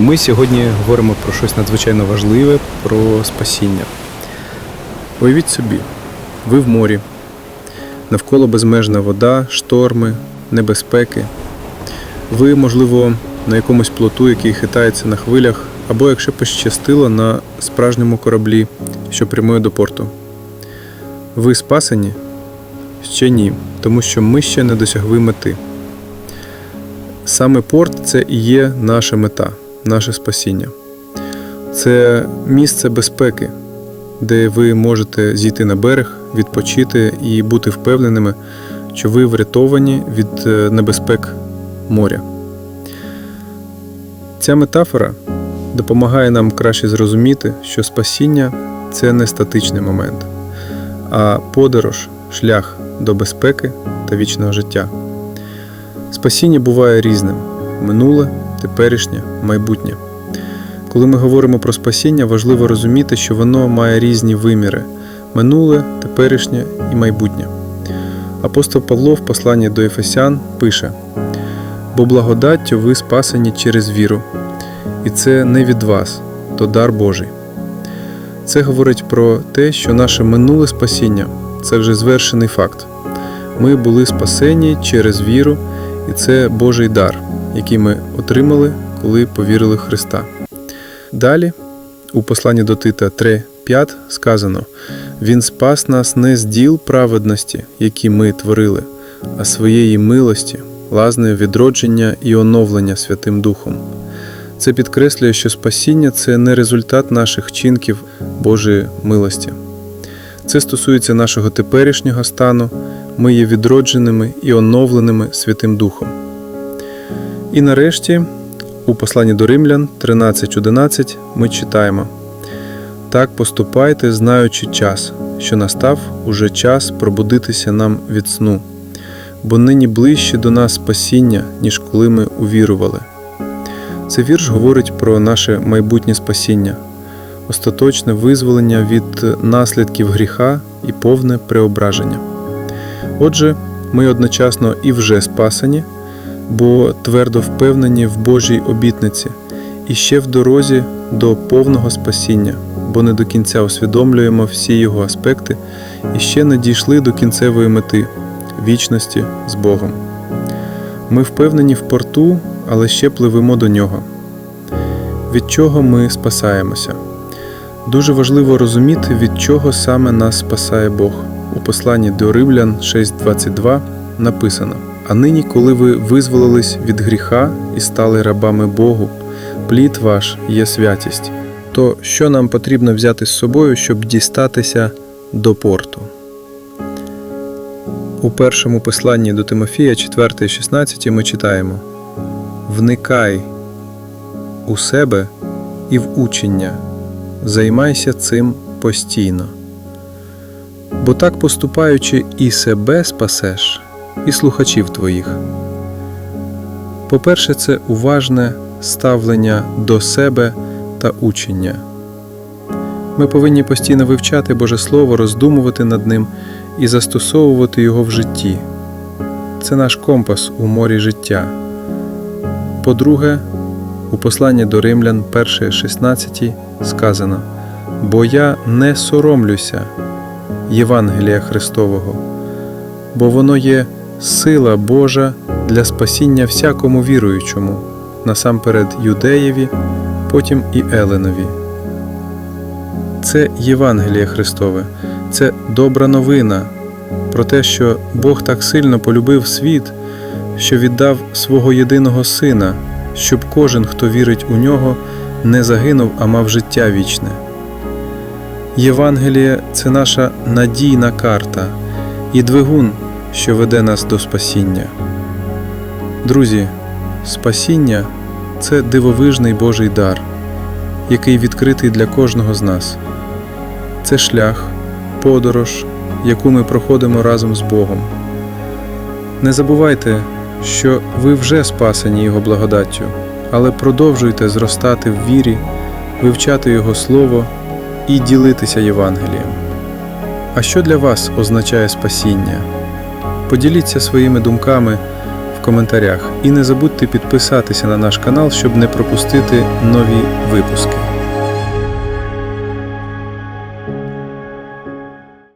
Ми сьогодні говоримо про щось надзвичайно важливе, про спасіння. Уявіть собі, ви в морі, навколо безмежна вода, шторми, небезпеки. Ви, можливо, на якомусь плоту, який хитається на хвилях, або якщо пощастило на справжньому кораблі, що прямує до порту. Ви спасені? Ще ні, тому що ми ще не досягли мети. Саме порт це і є наша мета, наше спасіння. Це місце безпеки, де ви можете зійти на берег, відпочити і бути впевненими, що ви врятовані від е, небезпек моря. Ця метафора допомагає нам краще зрозуміти, що спасіння це не статичний момент, а подорож, шлях до безпеки та вічного життя. Спасіння буває різним: минуле, теперішнє, майбутнє. Коли ми говоримо про спасіння, важливо розуміти, що воно має різні виміри: минуле, теперішнє і майбутнє. Апостол Павло в посланні до Ефесян пише: бо благодаттю ви спасені через віру, і це не від вас, то дар Божий. Це говорить про те, що наше минуле спасіння це вже звершений факт. Ми були спасені через віру, і це Божий дар, який ми отримали, коли повірили Христа. Далі, у посланні до Тита 3.5 сказано: Він спас нас не з діл праведності, які ми творили, а своєї милості, лазнею відродження і оновлення Святим Духом. Це підкреслює, що спасіння це не результат наших чинків Божої милості. Це стосується нашого теперішнього стану, ми є відродженими і оновленими Святим Духом. І нарешті, у посланні до Римлян 13.11 ми читаємо: Так поступайте, знаючи час, що настав уже час пробудитися нам від сну, бо нині ближче до нас спасіння, ніж коли ми увірували. Цей вірш говорить про наше майбутнє спасіння, остаточне визволення від наслідків гріха і повне преображення. Отже, ми одночасно і вже спасені, бо твердо впевнені в Божій обітниці, і ще в дорозі до повного спасіння, бо не до кінця усвідомлюємо всі його аспекти і ще не дійшли до кінцевої мети вічності з Богом. Ми впевнені в порту, але ще пливемо до нього. Від чого ми спасаємося? Дуже важливо розуміти, від чого саме нас спасає Бог. У посланні до Римлян 6.22 написано: А нині, коли ви визволились від гріха і стали рабами Богу, плід ваш є святість. То що нам потрібно взяти з собою, щоб дістатися до порту? У першому посланні до Тимофія 4.16 ми читаємо: Вникай у себе і в учення, займайся цим постійно. Бо так поступаючи, і себе спасеш, і слухачів твоїх. По-перше, це уважне ставлення до себе та учення. Ми повинні постійно вивчати Боже Слово, роздумувати над ним і застосовувати його в житті. Це наш компас у морі життя. По-друге, у посланні до Римлян 1.16 сказано: Бо я не соромлюся Євангелія Христового, бо воно є сила Божа для спасіння всякому віруючому, насамперед юдеєві, потім і Еленові. Це Євангеліє Христове, це добра новина про те, що Бог так сильно полюбив світ, що віддав свого єдиного Сина, щоб кожен, хто вірить у нього, не загинув, а мав життя вічне. Євангеліє це наша надійна карта і двигун, що веде нас до спасіння. Друзі, спасіння це дивовижний Божий дар, який відкритий для кожного з нас. Це шлях, подорож, яку ми проходимо разом з Богом. Не забувайте, що ви вже спасені Його благодаттю, але продовжуйте зростати в вірі, вивчати Його Слово і ділитися Євангелієм. А що для вас означає спасіння? Поділіться своїми думками в коментарях і не забудьте підписатися на наш канал, щоб не пропустити нові випуски.